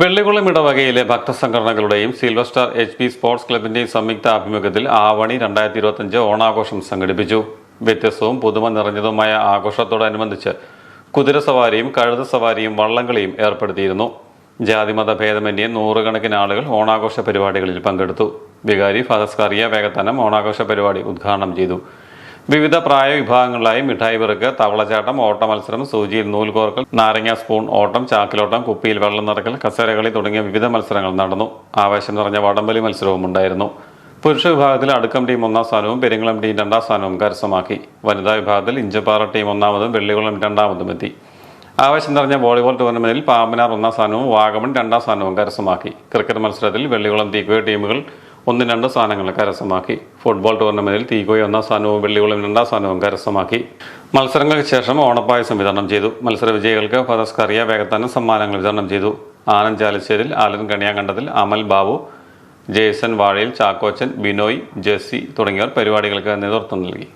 വെള്ളിക്കുളം ഇടവകയിലെ ഭക്തസംഘടനകളുടെയും silver star H P sports ക്ലബിന്റെയും സംയുക്ത ആഭിമുഖ്യത്തിൽ ആവണി രണ്ടായിരത്തി ഇരുപത്തിയഞ്ച് ഓണാഘോഷം സംഘടിപ്പിച്ചു. വ്യത്യസ്തവും പുതുമ നിറഞ്ഞതുമായ ആഘോഷത്തോടനുബന്ധിച്ച് കുതിര സവാരിയും കഴുത സവാരിയും വള്ളംകളിയും ഏർപ്പെടുത്തിയിരുന്നു. ജാതിമത ഭേദമന്യേ നൂറുകണക്കിന് ആളുകൾ ഓണാഘോഷ പരിപാടികളിൽ പങ്കെടുത്തു. വികാരി ഫാദസ്കറിയ വേഗത്തനം ഓണാഘോഷ പരിപാടി ഉദ്ഘാടനം ചെയ്തു. വിവിധ പ്രായ വിഭാഗങ്ങളിലായി മിഠായി പെറുക്ക് തവളച്ചാട്ടം ഓട്ട മത്സരം സൂചിയിൽ നൂൽകോർക്കൽ നാരങ്ങ സ്പൂൺ ഓട്ടം ചാക്കിലോട്ടം കുപ്പിയിൽ വെള്ളം നിറക്കൽ കസേരകളി തുടങ്ങിയ വിവിധ മത്സരങ്ങൾ നടന്നു. ആവേശം നിറഞ്ഞ വടംവലി മത്സരവും ഉണ്ടായിരുന്നു. പുരുഷ വിഭാഗത്തിൽ അടുക്കം ടീം ഒന്നാം സ്ഥാനവും പെരിങ്ങളം ടീം രണ്ടാം സ്ഥാനവും കരസ്ഥമാക്കി. വനിതാ വിഭാഗത്തിൽ ഇഞ്ചപ്പാറ ടീം ഒന്നാമതും വെള്ളികുളം രണ്ടാമതും എത്തി. ആവേശം നിറഞ്ഞ വോളിബോൾ ടൂർണമെന്റിൽ പാമ്പനാർ ഒന്നാം സ്ഥാനവും വാഗമൺ രണ്ടാം സ്ഥാനവും കരസ്ഥമാക്കി. ക്രിക്കറ്റ് മത്സരത്തിൽ വെള്ളികുളം തീക്കോയ ടീമുകൾ ഒന്നും രണ്ട് സ്ഥാനങ്ങൾ കരസ്ഥമാക്കി. ഫുട്ബോൾ ടൂർണമെന്റിൽ തീകോയി ഒന്നാം സ്ഥാനവും വെള്ളികുളം രണ്ടാം സ്ഥാനവും കരസ്ഥമാക്കി. മത്സരങ്ങൾക്ക് ശേഷം ഓണപ്പായസം വിതരണം ചെയ്തു. മത്സര വിജയികൾക്ക് ഫതസ്കറിയ വേഗത്താനം സമ്മാനങ്ങൾ വിതരണം ചെയ്തു. ആനന്ദ് ചാലിശ്ശേരിൽ ആലൻ കണിയാങ്കണ്ടത്തിൽ അമൽ ബാബു ജേസൺ വാഴയിൽ ചാക്കോച്ചൻ ബിനോയ് ജെസ്സി തുടങ്ങിയവർ പരിപാടികൾക്ക് നേതൃത്വം നൽകി.